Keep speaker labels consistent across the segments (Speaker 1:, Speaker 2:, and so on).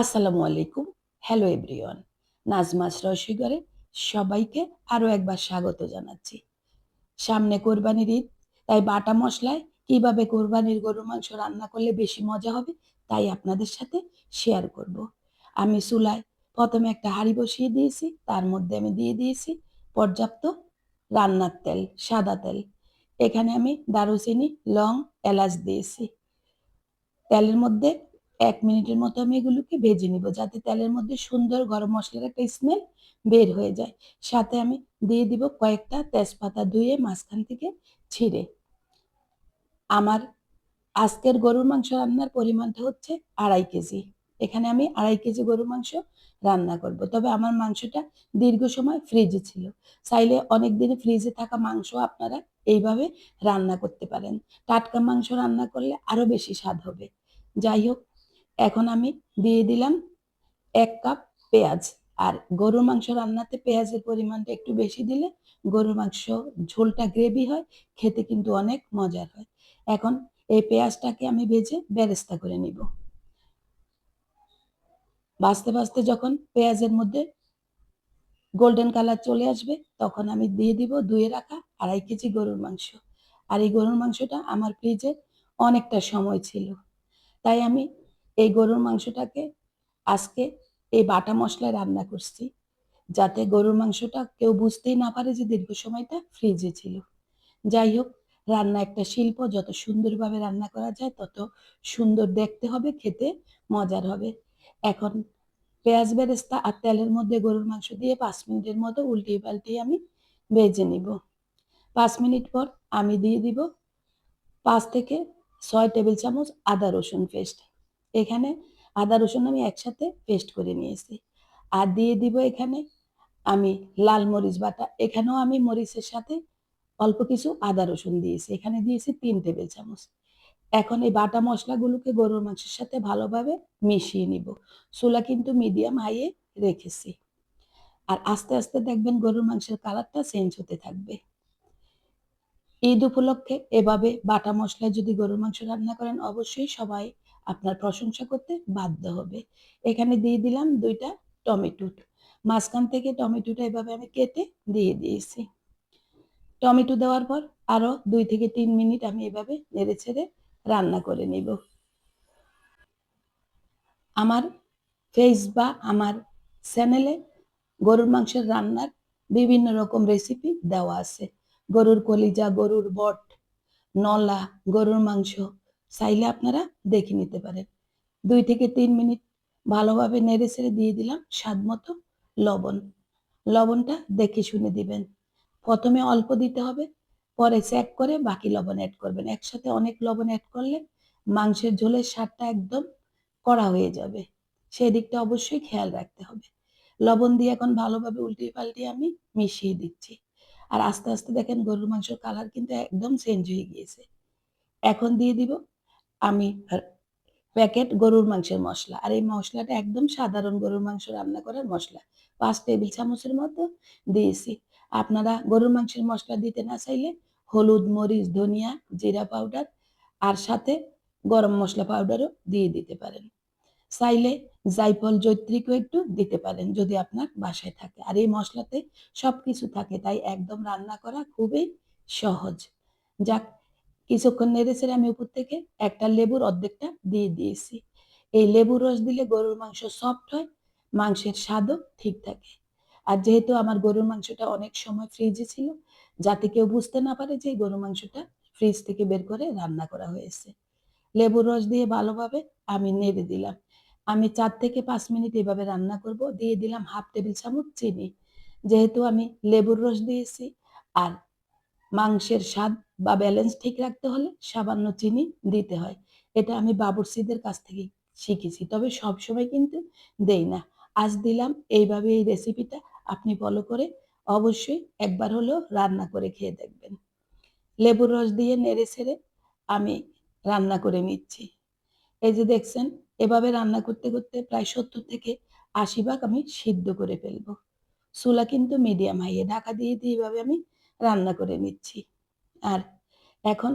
Speaker 1: আসসালামু আলাইকুম। Hello everyone Nazma's রসিগরে সবাইকে আরও একবার স্বাগত জানাচ্ছি। সামনে কোরবানির ঈদ, তাই বাটা মশলায় কীভাবে কোরবানির গরু মাংস রান্না করলে বেশি মজা হবে, তাই আপনাদের সাথে শেয়ার করব। আমি চুলায় প্রথমে একটা হাঁড়ি বসিয়ে দিয়েছি, তার মধ্যে আমি দিয়ে দিয়েছি পর্যাপ্ত রান্নার তেল, সাদা তেল। এখানে আমি দারুচিনি, লং, এলাচ দিয়েছি। তেলের মধ্যে এক মিনিটের মতো আমি এগুলোকে ভেজে নিব যাতে তেলের মধ্যে সুন্দর গরম মশলার একটা স্মেল বের হয়ে যায়। সাথে আমি দিয়ে দিব কয়েকটা তেজপাতা ধুয়ে মাঝখান থেকে ছিঁড়ে। আমার আজকের গরুর মাংস রান্নার পরিমাণটা হচ্ছে আড়াই কেজি। এখানে আমি আড়াই কেজি গরুর মাংস রান্না করব। তবে আমার মাংসটা দীর্ঘ সময় ফ্রিজে ছিল। চাইলে অনেক দিনে ফ্রিজে থাকা মাংস আপনারা এইভাবে রান্না করতে পারেন। টাটকা মাংস রান্না করলে আরও বেশি স্বাদ হবে। যাই হোক এখন আমি দিয়ে দিলাম এক কাপ পেঁয়াজ। আর গরুর মাংস রান্নাতে পেঁয়াজের পরিমাণটা একটু বেশি দিলে গরুর মাংস ঝোলটা গ্রেভি হয়, খেতে কিন্তু অনেক মজার হয়। এখন এই পেঁয়াজটাকে আমি ভেজে বেরেস্তা করে নিব। বাঁচতে বাঁচতে যখন পেঁয়াজের মধ্যে গোল্ডেন কালার চলে আসবে, তখন আমি দিয়ে দিব ধুয়ে রাখা আড়াই কেজি গরুর মাংস। আর এই গরুর মাংসটা আমার ফ্রিজে অনেকটা সময় ছিল। তাই আমি এই গরুর মাংসটাকে আজকে এই বাটা মশলায় রান্না করছি, যাতে গরুর মাংসটা কেউ বুঝতেই না পারে যে দীর্ঘ সময়টা ফ্রিজে ছিল। যাই হোক, রান্না একটা শিল্প, যত সুন্দরভাবে রান্না করা যায়, তত সুন্দর দেখতে হবে, খেতে মজার হবে। এখন পেঁয়াজ বেরেস্তা আর তেলের মধ্যে গরুর মাংস দিয়ে পাঁচ মিনিটের মতো উল্টিয়ে পাল্টিয়ে আমি ভেজে নিব। পাঁচ মিনিট পর আমি দিয়ে দিব পাঁচ থেকে ছয় টেবিল চামচ আদা রসুন পেস্ট এখানে আদা, রসুন আমি একসাথে পেস্ট করে নিয়েছি। আর দিয়ে দিব এখানে আমি লাল মরিচ বাটা। এখানেও আমি মরিচের সাথে অল্প কিছু আদা, রসুন দিয়েছি। এখানে দিয়েছি তিন টেবিল চামচ। এখন এই বাটা মশলাগুলোকে গরুর মাংসের সাথে ভালোভাবে মিশিয়ে নিব। চুলা কিন্তু মিডিয়াম হাইয়ে রেখেছি। আর আস্তে আস্তে দেখবেন গরুর মাংসের কালারটা চেঞ্জ হতে থাকবে। ঈদ উপলক্ষে এভাবে বাটা মশলায় যদি গরুর মাংস রান্না করেন, অবশ্যই সবাই আপনার প্রশংসা করতে বাধ্য হবে। এখানে দিয়ে দিলাম দুইটা টমেটো। মাঝখান থেকে টমেটোটা এভাবে আমি কেটে দিয়ে দিয়েছি। টমেটো দেওয়ার পর আরও দুই থেকে তিন মিনিট আমি এভাবে নেড়ে ছেড়ে রান্না করে নিব। আমার ফেস বা আমার চ্যানেলে গরুর মাংসের রান্নার বিভিন্ন রকম রেসিপি দেওয়া আছে। গরুর কলিজা, গরুর বট, নলা, গরুর মাংস চাইলে আপনারা দেখে নিতে পারেন। দুই থেকে তিন মিনিট ভালোভাবে নেড়ে ছেড়ে দিয়ে দিলাম স্বাদ মতো লবণ। লবণটা দেখে শুনে দিবেন। প্রথমে অল্প দিতে হবে, পরে চেক করে বাকি লবণ অ্যাড করবেন। একসাথে অনেক লবণ অ্যাড করলে মাংসের ঝোলের স্বাদটা একদম কড়া হয়ে যাবে। সেই দিকটা অবশ্যই খেয়াল রাখতে হবে। লবণ দিয়ে এখন ভালোভাবে উল্টিয়ে পাল্টিয়ে আমি মিশিয়ে দিচ্ছি। আর আস্তে আস্তে দেখেন গরুর মাংসের কালার কিন্তু একদম চেঞ্জ হয়ে গিয়েছে। এখন দিয়ে দিব আমি প্যাকেট গরুর মাংসের মশলা। আর এই মশলাটা একদম সাধারণ গরুর মাংস রান্না করার মশলা। পাঁচ টেবিল চামচের মতো দিয়েছি। আপনারা গরুর মাংসের মশলা দিতে না চাইলে হলুদ, মরিচ, ধনিয়া, জিরা পাউডার আর সাথে গরম মশলা পাউডারও দিয়ে দিতে পারেন। চাইলে জাইফল জৈত্রিকও একটু দিতে পারেন যদি আপনার বাসায় থাকে। আর এই মশলাতে সব কিছু থাকে, তাই একদম রান্না করা খুবই সহজ। যাক কিছুক্ষণ নেড়ে ছেড়ে আমি উপর থেকে একটা লেবুর অর্ধেকটা দিয়ে দিয়েছি। এই লেবুর রস দিলে গরুর মাংস সফট হয়, মাংসের স্বাদও ঠিক থাকে। আর যেহেতু আমার গরুর মাংসটা অনেক সময় ফ্রিজে ছিল, যাতে কেউ বুঝতে না পারে যে গরুর মাংসটা ফ্রিজ থেকে বের করে রান্না করা হয়েছে। লেবুর রস দিয়ে ভালোভাবে আমি নেড়ে দিলাম। আমি চার থেকে পাঁচ মিনিট এভাবে রান্না করব। দিয়ে দিলাম হাফ টেবিল চামচ চিনি। যেহেতু আমি লেবুর রস দিয়েছি, আর মাংসের স্বাদ বা ব্যালেন্স ঠিক রাখতে হলে সামান্য চিনি দিতে হয়। এটা আমি বাবুরসিদের কাছ থেকে শিখেছি। তবে সব সময় কিন্তু দেই না। আজ দিলাম, এইভাবে এই রেসিপিটা আপনি ফলো করে অবশ্যই একবার হলেও রান্না করে খেয়ে দেখবেন। লেবুর রস দিয়ে নেড়ে ছেড়ে আমি রান্না করে নিচ্ছি। এই যে দেখছেন, এভাবে রান্না করতে করতে প্রায় সত্তর থেকে আশি ভাগ আমি সিদ্ধ করে ফেলব। চুলা কিন্তু মিডিয়াম হাইয়ে ঢাকা দিয়ে দিয়ে এভাবে আমি রান্না করে নিচ্ছি আর এখন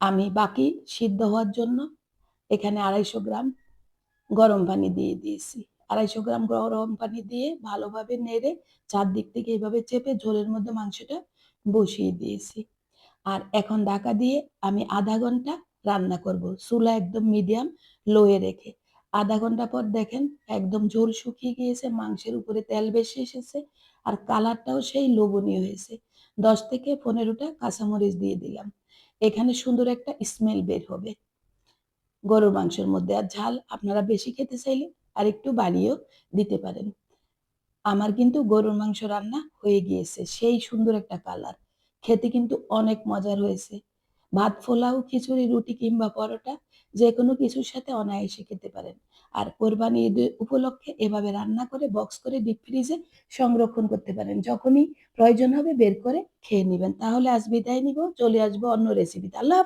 Speaker 1: আমি বাকি সিদ্ধ হওয়ার জন্য এখানে আড়াইশো গ্রাম গরম পানি দিয়ে দিয়েছি। ২৫০ গ্রাম গরম পানি দিয়ে ভালোভাবে নেড়ে চারদিক থেকে এভাবে চেপে ঝোলের মধ্যে মাংসটা বসিয়ে দিয়েছি। আর এখন ঢাকা দিয়ে আমি আধা ঘণ্টা রান্না করব। চুলা একদম মিডিয়াম লো এ রেখে। আধা ঘণ্টা পর দেখেন একদম ঝোল শুকিয়ে গিয়েছে, মাংসের উপরে তেল বেশি এসেছে আর কালারটাও সেই লোভনীয় হয়েছে। ১০ থেকে পনেরোটা কাঁচামরিচ দিয়ে দিলাম। এখানে সুন্দর একটা স্মেল বের হবে গরুর মাংসের মধ্যে। আর ঝাল আপনারা বেশি খেতে চাইলে আর একটু বাড়িয়েও দিতে পারেন। আমার কিন্তু গরুর মাংস রান্না হয়ে গিয়েছে। সেই সুন্দর একটা কালার। খেতে কিন্তু অনেক মজার হয়েছে। ভাত, পোলাও, খিচুড়ি, রুটি কিংবা পরোটা যে কোনো কিছুর সাথে অনায়াসে খেতে পারেন। আর কোরবানি ঈদ উপলক্ষে এভাবে রান্না করে বক্স করে ডিপ ফ্রিজে সংরক্ষণ করতে পারেন। যখনই প্রয়োজন হবে বের করে খেয়ে নেবেন তাহলে আজ বিদায় নিব। চলে আসব অন্য রেসিপিতে। আল্লাহ